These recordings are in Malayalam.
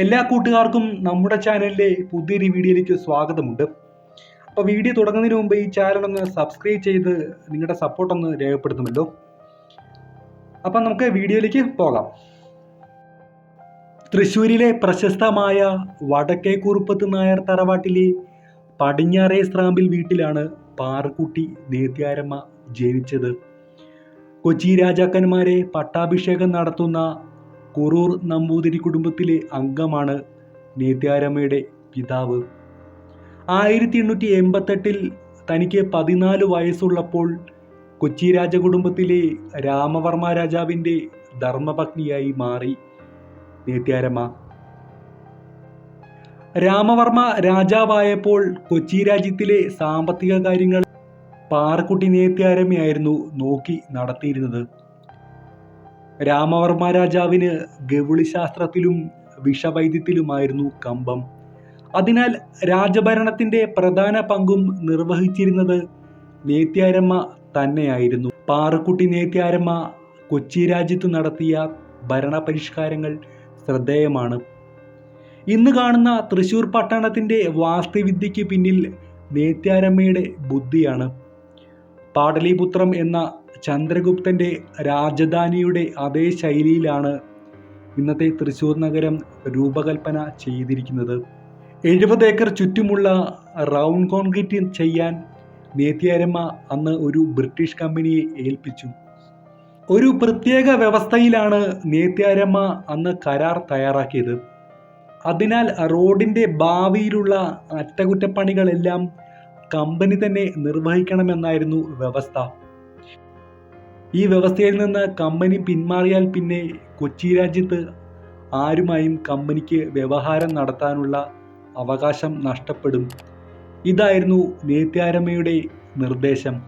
എല്ലാ കൂട്ടുകാർക്കും നമ്മുടെ ചാനലിലെ പുതിയൊരു വീഡിയോയിലേക്ക് സ്വാഗതമുണ്ട്. അപ്പോൾ വീഡിയോ തുടങ്ങുന്നതിന് മുമ്പ് ഈ ചാനൽ ഒന്ന് സബ്സ്ക്രൈബ് ചെയ്ത് നിങ്ങളുടെ സപ്പോർട്ട് ഒന്ന് രേഖപ്പെടുത്തുമല്ലോ. അപ്പം നമുക്ക് വീഡിയോയിലേക്ക് പോകാം. തൃശ്ശൂരിലെ പ്രശസ്തമായ വടക്കേ കുറുപ്പത്ത് നായർ തറവാട്ടിലെ പടിഞ്ഞാറേ സ്രാമ്പിൽ വീട്ടിലാണ് പാറക്കുട്ടി നേത്യാരമ്മ ജനിച്ചത്. കൊച്ചി രാജാക്കന്മാരെ പട്ടാഭിഷേകം നടത്തുന്ന കുറൂർ നമ്പൂതിരി കുടുംബത്തിലെ അംഗമാണ് നേത്യാരമ്മയുടെ പിതാവ്. ആയിരത്തി എണ്ണൂറ്റി എൺപത്തെട്ടിൽ തനിക്ക് പതിനാല് വയസ്സുള്ളപ്പോൾ കൊച്ചി രാജകുടുംബത്തിലെ രാമവർമ്മ രാജാവിന്റെ ധർമ്മപത്നിയായി മാറി നേത്യാരമ്മ. രാമവർമ്മ രാജാവായപ്പോൾ കൊച്ചി രാജ്യത്തിലെ സാമ്പത്തിക കാര്യങ്ങൾ പാറക്കുട്ടി നേത്യാരമ്മയായിരുന്നു നോക്കി നടത്തിയിരുന്നത്. രാമവർമ്മ രാജാവിന് ഗവുളിശാസ്ത്രത്തിലും വിഷവൈദ്യത്തിലുമായിരുന്നു കമ്പം. അതിനാൽ രാജഭരണത്തിന്റെ പ്രധാന പങ്കും നിർവഹിച്ചിരുന്നത് നേത്യാരമ്മ തന്നെയായിരുന്നു. പാറക്കുട്ടി നേത്യാരമ്മ കൊച്ചി രാജ്യത്ത് നടത്തിയ ഭരണപരിഷ്കാരങ്ങൾ ശ്രദ്ധേയമാണ്. ഇന്ന് കാണുന്ന തൃശൂർ പട്ടണത്തിന്റെ വാസ്തുവിദ്യയ്ക്ക് പിന്നിൽ നേത്യാരമ്മയുടെ ബുദ്ധിയാണ്. പാടലിപുത്രം എന്ന ചന്ദ്രഗുപ്തന്റെ രാജധാനിയുടെ അതേ ശൈലിയിലാണ് ഇന്നത്തെ തൃശ്ശൂർ നഗരം രൂപകൽപ്പന ചെയ്തിരിക്കുന്നത്. എഴുപത് ഏക്കർ ചുറ്റുമുള്ള റൗണ്ട് കോൺക്രീറ്റ് ചെയ്യാൻ നേത്യാരമ്മ അന്ന് ഒരു ബ്രിട്ടീഷ് കമ്പനിയെ ഏൽപ്പിച്ചു. ഒരു പ്രത്യേക വ്യവസ്ഥയിലാണ് നേത്യാരമ്മ അന്ന് കരാർ തയ്യാറാക്കിയത്. അതിനാൽ റോഡിന്റെ ഭാവിയിലുള്ള അറ്റകുറ്റപ്പണികളെല്ലാം കമ്പനി തന്നെ നിർവഹിക്കണമെന്നായിരുന്നു വ്യവസ്ഥ. ഈ വ്യവസ്ഥയിൽ നിന്ന് കമ്പനി പിന്മാറിയാൽ പിന്നെ കൊച്ചി രാജ്യത്ത് ആരുമായും കമ്പനിക്ക് വ്യവഹാരം നടത്താനുള്ള അവകാശം നഷ്ടപ്പെടും. ഇതായിരുന്നു നേത്യാരമ്മയുടെ നിർദ്ദേശം.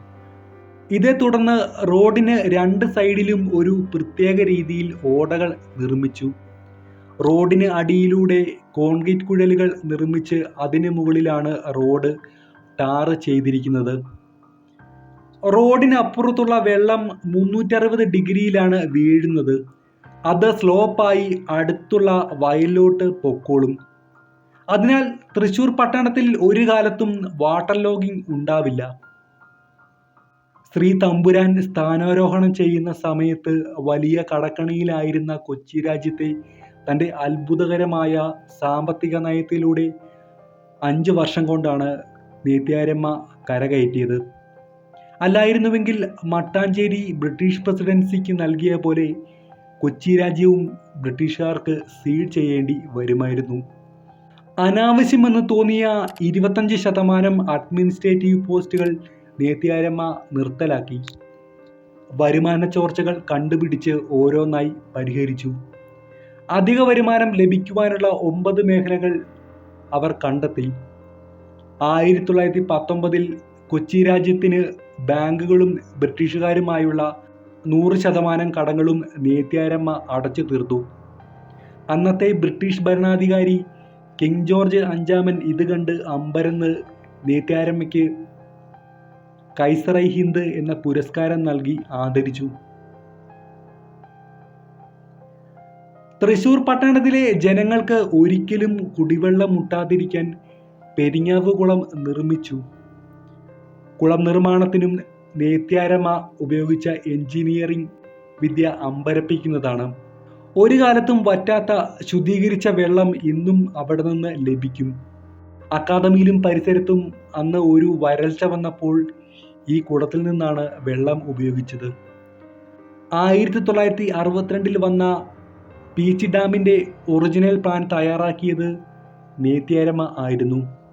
ഇതേ തുടർന്ന് റോഡിന് രണ്ട് സൈഡിലും ഒരു പ്രത്യേക രീതിയിൽ ഓടകൾ നിർമ്മിച്ചു. റോഡിന് അടിയിലൂടെ കോൺക്രീറ്റ് കുഴലുകൾ നിർമ്മിച്ച് അതിന് മുകളിലാണ് റോഡ് ടാർ ചെയ്തിരിക്കുന്നത്. റോഡിന് അപ്പുറത്തുള്ള വെള്ളം മുന്നൂറ്ററുപത് ഡിഗ്രിയിലാണ് വീഴുന്നത്. അത് സ്ലോപ്പായി അടുത്തുള്ള വയലിലോട്ട് പൊക്കോളും. അതിനാൽ തൃശൂർ പട്ടണത്തിൽ ഒരു കാലത്തും വാട്ടർ ലോഗിംഗ് ഉണ്ടാവില്ല. ശ്രീ തമ്പുരാൻ സ്ഥാനാരോഹണം ചെയ്യുന്ന സമയത്ത് വലിയ കടക്കണിയിലായിരുന്ന കൊച്ചി രാജ്യത്തെ തന്റെ അത്ഭുതകരമായ സാമ്പത്തിക നയത്തിലൂടെ അഞ്ച് വർഷം കൊണ്ടാണ് നീത്യാരമ്മ കരകയറ്റിയത്. അല്ലായിരുന്നുവെങ്കിൽ മട്ടാഞ്ചേരി ബ്രിട്ടീഷ് പ്രസിഡൻസിക്ക് നൽകിയ പോലെ കൊച്ചി രാജ്യവും ബ്രിട്ടീഷുകാർക്ക് സീൽ ചെയ്യേണ്ടി വരുമായിരുന്നു. അനാവശ്യമെന്ന് തോന്നിയ ഇരുപത്തഞ്ച് ശതമാനം അഡ്മിനിസ്ട്രേറ്റീവ് പോസ്റ്റുകൾ നേത്യാരമ്മ നിർത്തലാക്കി. വരുമാന ചോർച്ചകൾ കണ്ടുപിടിച്ച് ഓരോന്നായി പരിഹരിച്ചു. അധിക വരുമാനം ലഭിക്കുവാനുള്ള ഒമ്പത് മേഖലകൾ അവർ കണ്ടെത്തി. ആയിരത്തി തൊള്ളായിരത്തി പത്തൊമ്പതിൽ കൊച്ചി രാജ്യത്തിന് ബാങ്കുകളും ബ്രിട്ടീഷുകാരുമായുള്ള നൂറ് ശതമാനം കടങ്ങളും നേത്യാരമ്മ അടച്ചു തീർത്തു. അന്നത്തെ ബ്രിട്ടീഷ് ഭരണാധികാരി കിങ് ജോർജ് അഞ്ചാമൻ ഇത് കണ്ട് അമ്പരന്ന് നേത്യാരമ്മയ്ക്ക് കൈസറൈ ഹിന്ദ് എന്ന പുരസ്കാരം നൽകി ആദരിച്ചു. തൃശൂർ പട്ടണത്തിലെ ജനങ്ങൾക്ക് ഒരിക്കലും കുടിവെള്ളം മുട്ടാതിരിക്കാൻ പെരിങ്ങാവ് കുളം നിർമ്മിച്ചു. കുളം നിർമ്മാണത്തിനും നേത്യാരമ്മ ഉപയോഗിച്ച എഞ്ചിനീയറിംഗ് വിദ്യ അമ്പരപ്പിക്കുന്നതാണ്. ഒരു കാലത്തും വറ്റാത്ത ശുദ്ധീകരിച്ച വെള്ളം ഇന്നും അവിടെ നിന്ന് ലഭിക്കും. അക്കാദമിയിലും പരിസരത്തും അന്ന് ഒരു വരൾച്ച വന്നപ്പോൾ ഈ കുടത്തിൽ നിന്നാണ് വെള്ളം ഉപയോഗിച്ചത്. ആയിരത്തി തൊള്ളായിരത്തി അറുപത്തിരണ്ടിൽ വന്ന പീച്ചി ഡാമിന്റെ ഒറിജിനൽ പ്ലാൻ തയ്യാറാക്കിയത് നേത്യാരമ ആയിരുന്നു.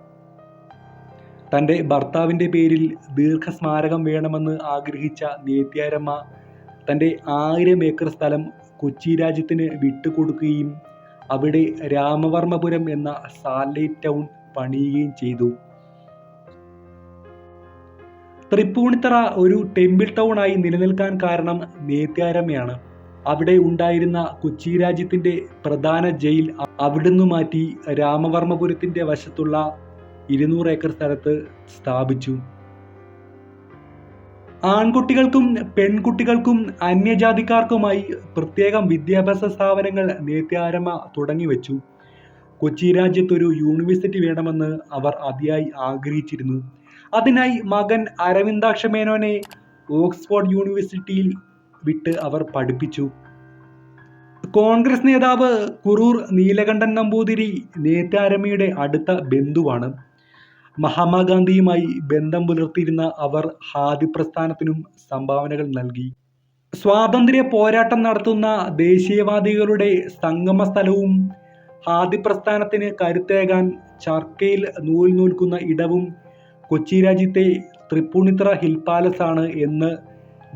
തന്റെ ഭർത്താവിന്റെ പേരിൽ ദീർഘസ്മാരകം വേണമെന്ന് ആഗ്രഹിച്ച നേത്യാരമ്മ തന്റെ ആയിരം ഏക്കർ സ്ഥലം കൊച്ചി രാജ്യത്തിന് വിട്ടുകൊടുക്കുകയും അവിടെ രാമവർമ്മപുരം എന്ന സാറ്റലൈറ്റ് ടൗൺ പണിയുകയും ചെയ്തു. തൃപ്പൂണിത്തറ ഒരു ടെമ്പിൾ ടൗൺ ആയി നിലനിൽക്കാൻ കാരണം നേത്യാരമ്മയാണ്. അവിടെ ഉണ്ടായിരുന്ന കൊച്ചി രാജ്യത്തിന്റെ പ്രധാന ജയിൽ അവിടുന്ന് മാറ്റി രാമവർമ്മപുരത്തിന്റെ വശത്തുള്ള ഇരുന്നൂറ് ഏക്കർ സ്ഥലത്ത് സ്ഥാപിച്ചു. ആൺകുട്ടികൾക്കും പെൺകുട്ടികൾക്കും അന്യജാതിക്കാർക്കുമായി പ്രത്യേകം വിദ്യാഭ്യാസ സ്ഥാപനങ്ങൾ നേത്യാരമ തുടങ്ങി വെച്ചു. കൊച്ചി രാജ്യത്തൊരു യൂണിവേഴ്സിറ്റി വേണമെന്ന് അവർ അതിയായി ആഗ്രഹിച്ചിരുന്നു. അതിനായി മകൻ അരവിന്ദാക്ഷ മേനോനെ ഓക്സ്ഫോർഡ് യൂണിവേഴ്സിറ്റിയിൽ വിട്ട് അവർ പഠിപ്പിച്ചു. കോൺഗ്രസ് നേതാവ് കുറൂർ നീലകണ്ഠൻ നമ്പൂതിരി നേത്യാരമ്മയുടെ അടുത്ത ബന്ധുവാണ്. മഹാത്മാഗാന്ധിയുമായി ബന്ധം പുലർത്തിയിരുന്ന അവർ ഹാദി പ്രസ്ഥാനത്തിനും സംഭാവനകൾ നൽകി. സ്വാതന്ത്ര്യ പോരാട്ടം നടത്തുന്ന ദേശീയവാദികളുടെ സംഗമ സ്ഥലവും ഹാദി പ്രസ്ഥാനത്തിന് കരുത്തേകാൻ ചർക്കയിൽ നൂൽ നൂൽക്കുന്ന ഇടവും കൊച്ചി രാജ്യത്തെ തൃപ്പൂണിത്തറ ഹിൽ പാലസ് ആണ് എന്ന്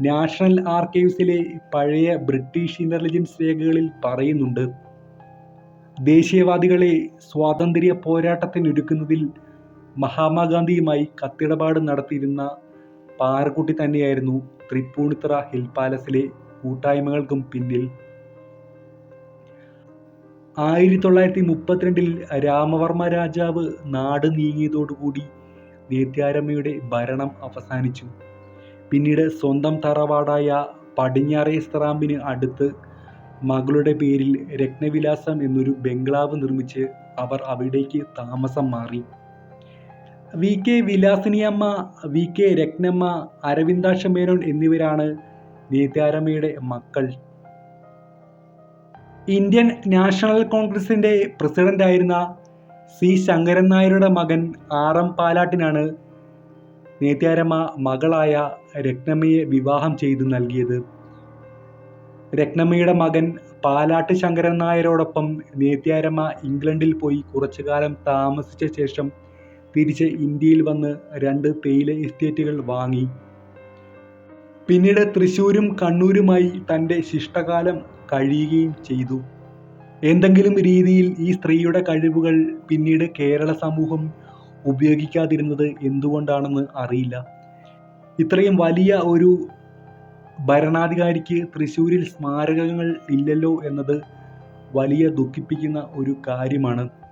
നാഷണൽ ആർക്കൈവ്സിലെ പഴയ ബ്രിട്ടീഷ് ഇന്റലിജൻസ് രേഖകളിൽ പറയുന്നുണ്ട്. ദേശീയവാദികളെ സ്വാതന്ത്ര്യ പോരാട്ടത്തിനൊരുക്കുന്നതിൽ മഹാത്മാഗാന്ധിയുമായി കത്തിടപാട് നടത്തിയിരുന്ന പാറക്കുട്ടി തന്നെയായിരുന്നു തൃപ്പൂണിത്തറ ഹിൽ പാലസിലെ കൂട്ടായ്മകൾക്കും പിന്നിൽ. ആയിരത്തി തൊള്ളായിരത്തി മുപ്പത്തിരണ്ടിൽ രാമവർമ്മ രാജാവ് നാട് നീങ്ങിയതോടുകൂടി നേത്യാരമ്മയുടെ ഭരണം അവസാനിച്ചു. പിന്നീട് സ്വന്തം തറവാടായ പടിഞ്ഞാറേ സ്ത്രാമ്പിന് അടുത്ത് മകളുടെ പേരിൽ രത്നവിലാസം എന്നൊരു ബംഗ്ലാവ് നിർമ്മിച്ച് അവർ അവിടേക്ക് താമസം മാറി. V K Vilasiniyamma V K Ratnamma Aravindaksha Menon എന്നിവരാണ് നീതാരമ്മയുടെ മക്കൾ. ഇന്ത്യൻ നാഷണൽ കോൺഗ്രസിന്റെ പ്രസിഡന്റായിരുന്ന സി ശങ്കരൻ നായരുടെ മകൻ ആർ എം പാലാട്ടിനാണ് നേത്യാരമ്മ മകളായ രത്നമ്മയെ വിവാഹം ചെയ്തു നൽകിയത്. രത്നമ്മയുടെ മകൻ പാലാട്ട് ശങ്കരൻ നായരോടൊപ്പം നേത്യാരമ്മ ഇംഗ്ലണ്ടിൽ പോയി കുറച്ചു കാലം താമസിച്ച ശേഷം തിരിച്ച് ഇന്ത്യയിൽ വന്ന് രണ്ട് തേയില എസ്റ്റേറ്റുകൾ വാങ്ങി. പിന്നീട് തൃശ്ശൂരും കണ്ണൂരുമായി തന്റെ ശിഷ്ടകാലം കഴിയുകയും ചെയ്തു. എന്തെങ്കിലും രീതിയിൽ ഈ സ്ത്രീയുടെ കഴിവുകൾ പിന്നീട് കേരള സമൂഹം ഉപയോഗിക്കാതിരുന്നത് എന്തുകൊണ്ടാണെന്ന് അറിയില്ല. ഇത്രയും വലിയ ഒരു ഭരണാധികാരിക്ക് തൃശ്ശൂരിൽ സ്മാരകങ്ങൾ ഇല്ലല്ലോ എന്നത് വലിയ ദുഃഖിപ്പിക്കുന്ന ഒരു കാര്യമാണ്.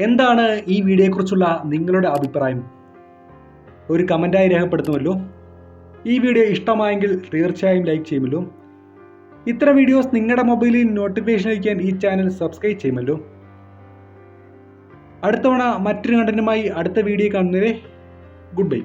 എന്താണ് ഈ വീഡിയോയെക്കുറിച്ചുള്ള നിങ്ങളുടെ അഭിപ്രായം? ഒരു കമന്റായി രേഖപ്പെടുത്തുമല്ലോ. ഈ വീഡിയോ ഇഷ്ടമായെങ്കിൽ തീർച്ചയായും ലൈക്ക് ചെയ്യുമല്ലോ. ഇത്തരം വീഡിയോസ് നിങ്ങളുടെ മൊബൈലിൽ നോട്ടിഫിക്കേഷൻ അയക്കാൻ ഈ ചാനൽ സബ്സ്ക്രൈബ് ചെയ്യുമല്ലോ. അടുത്തവണ മറ്റൊരു കണ്ടന്റുമായി അടുത്ത വീഡിയോ കാണുന്നവരെ ഗുഡ് ബൈ.